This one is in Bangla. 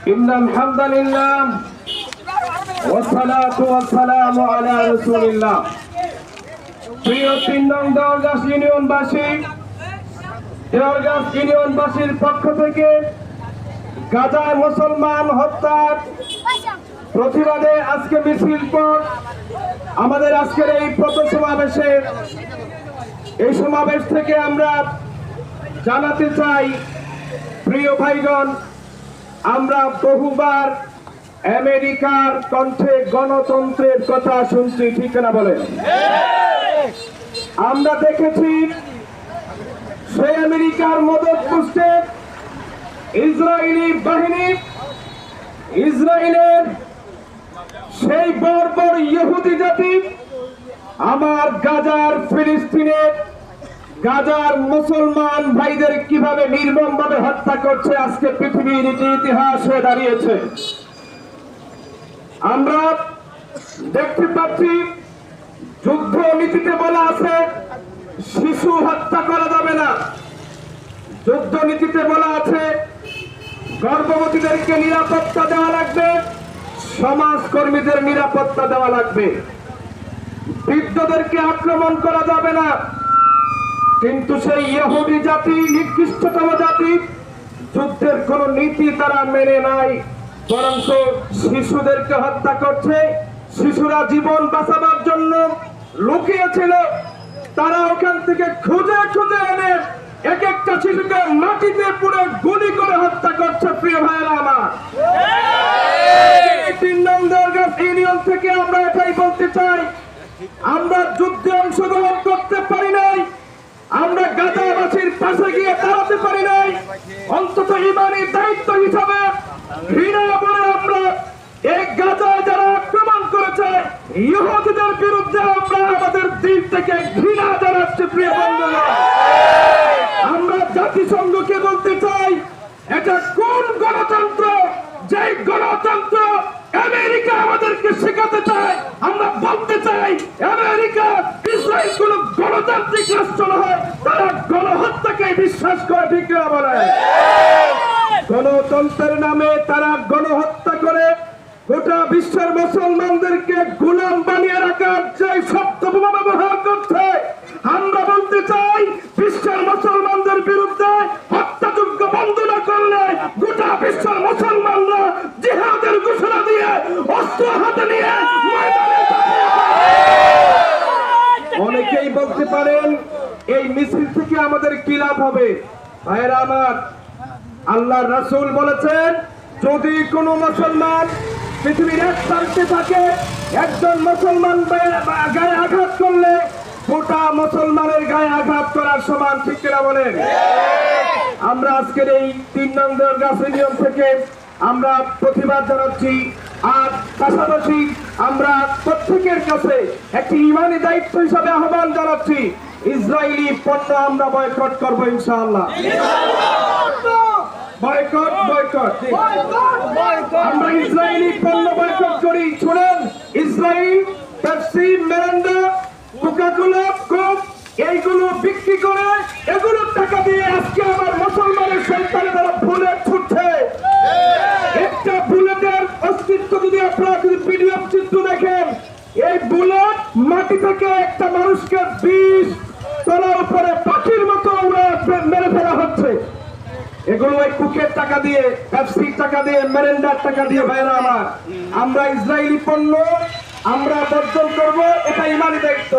إن الحمد لله والصلاة والسلام على رسول الله প্রিয় তিন নং দেওয়ারগাছ ইউনিয়নবাসী দেওয়ারগাছ ইউনিয়নবাসীর পক্ষ থেকে গাজায় মুসলমান হত্যার প্রতিবাদে আজকে মিছিল পর আমাদের আজকের এই পথ সমাবেশে এই সমাবেশ থেকে আমরা জানাতে চাই প্রিয় ভাইগণ আমরা বহুবার আমেরিকার কণ্ঠে গণতন্ত্রের কথা শুনছি, ঠিক না বলেন? আমরা দেখেছি সেই আমেরিকার মদত পুষ্টে ইসরায়েলি বাহিনী, ইসরায়েলের সেই বর্বর ইহুদি জাতি, আমার গাজার ফিলিস্তিনের গাজার মুসলমান ভাইদের কীভাবে নির্মম ভাবে হত্যা করছে আজকে পৃথিবীর ইতিহাস হয়ে দাঁড়িয়েছে। আমরা দেখতে পাচ্ছি, যুদ্ধ নীতিতে বলা আছে, শিশু হত্যা করা যাবে না। যুদ্ধ নীতিতে বলা আছে, গর্ভবতীদেরকে নিরাপত্তা দেওয়া লাগবে সমাজ কর্মীদের নিরাপত্তা দেওয়া লাগবে। বৃদ্ধদেরকে আক্রমণ করা যাবে না। কিন্তু সেই ইহুদি জাতি নিকৃষ্টতম জাতি, যুদ্ধের কোন নীতি তারা মেনে নাই। বরং শিশুদেরকে হত্যা করছে। শিশুরা জীবন বাঁচাবার জন্য লুকিয়েছিল। তারা ওখান থেকে খুঁজে খুঁজে এনে এক একটা শিশুকে মাটিতে পুরো গুলি করে হত্যা করছে, প্রিয় ভাইয়েরা আমার। তিন নং দরগাছ ইউনিয়ন থেকে আমরা এটাই বলতে চাই, আমরা যুদ্ধে অংশগ্রহণ করতে পারি নাই। আমরা গাজাবাসীর পাশে গিয়ে দাঁড়াতে পারি নাই। অন্তত ইমানি দায়িত্ব হিসাবে ঘৃণা বলে আমরা এই গাজায় যারা আক্রমণ করেছে, ইহুদিদের বিরুদ্ধে আমরা আমাদের দিল থেকে ঘৃণা জানাচ্ছি, প্রিয় বন্ধুরা। আমরা জাতিসংঘকে বলতে চাই, এটা কোন গণতন্ত্র? যে গণতন্ত্র আমেরিকা আমাদেরকে শেখাতে চায়, আমরা বলতে চাই, আমেরিকা ইসরায়েল কোন গণতান্ত্রিক রাষ্ট্র নয় তারা গণহত্যাকে বিশ্বাস করে ঠিক বলে। গণতন্ত্রের নামে তারা গণহত্যা করে, গোটা বিশ্বের মুসলমানদেরকে গোলাম বানিয়ে রাখার যে শব্দ বোমা ব্যবহার করছে আমরা বলতে চাই বিশ্বের মুসলমানদের বিরুদ্ধে হত্যাযোগ্য বন্ধ না করলে গোটা বিশ্বের মুসলমানরা জিহাদের ঘোষণা দিয়ে অস্ত্র হাতে নিয়ে ময়দানে ঝাঁপিয়ে পড়ে। অনেকেই বলতে পারেন, এই মিছিল থেকে আমাদের কি লাভ হবে? ভাইয়েরা আমার আল্লাহ রাসূল বলেছেন, যদি কোনো মুসলমান পৃথিবীর এক প্রান্তে থাকে, একজন মুসলমান গায়ে আঘাত করলে গোটা মুসলমানের গায়ে আঘাত করার সমান, ঠিক কিনা বলেন? আমরা আজকের এই তিন নম্বর গাছ ইউনিয়ন থেকে আমরা প্রতিবাদ জানাচ্ছি। আর পাশাপাশি আমরা প্রত্যেকের কাছে একটি ইমানি দায়িত্ব হিসাবে আহ্বান জানাচ্ছি। ইসরায়েলি পণ্য আমরা বয়কট করব ইনশাআল্লাহ। Boycott boycott. আমরা ইসরায়েলি পণ্য বয়কট করি। শুনেন Israel Pepsi, Mirinda, Coca Cola, Coke, এইগুলো বিক্রি করে এগুলোর টাকা দিয়ে আজকে আমার মুসলমানের সন্তানে বুলেট বুলেট মাটি থেকে একটা মানুষকে বিষ তলার উপরে পাখির মতো উড়ে মেরে ফেলা হচ্ছে। এগুলো ওই কুকের টাকা দিয়ে, পেপসির টাকা দিয়ে, মেরেন্ডার টাকা দিয়ে ভাইরা আমার। আমরা ইসরায়েলি পণ্য, আমরা বর্জন করব এটা ইমানি দায়িত্ব।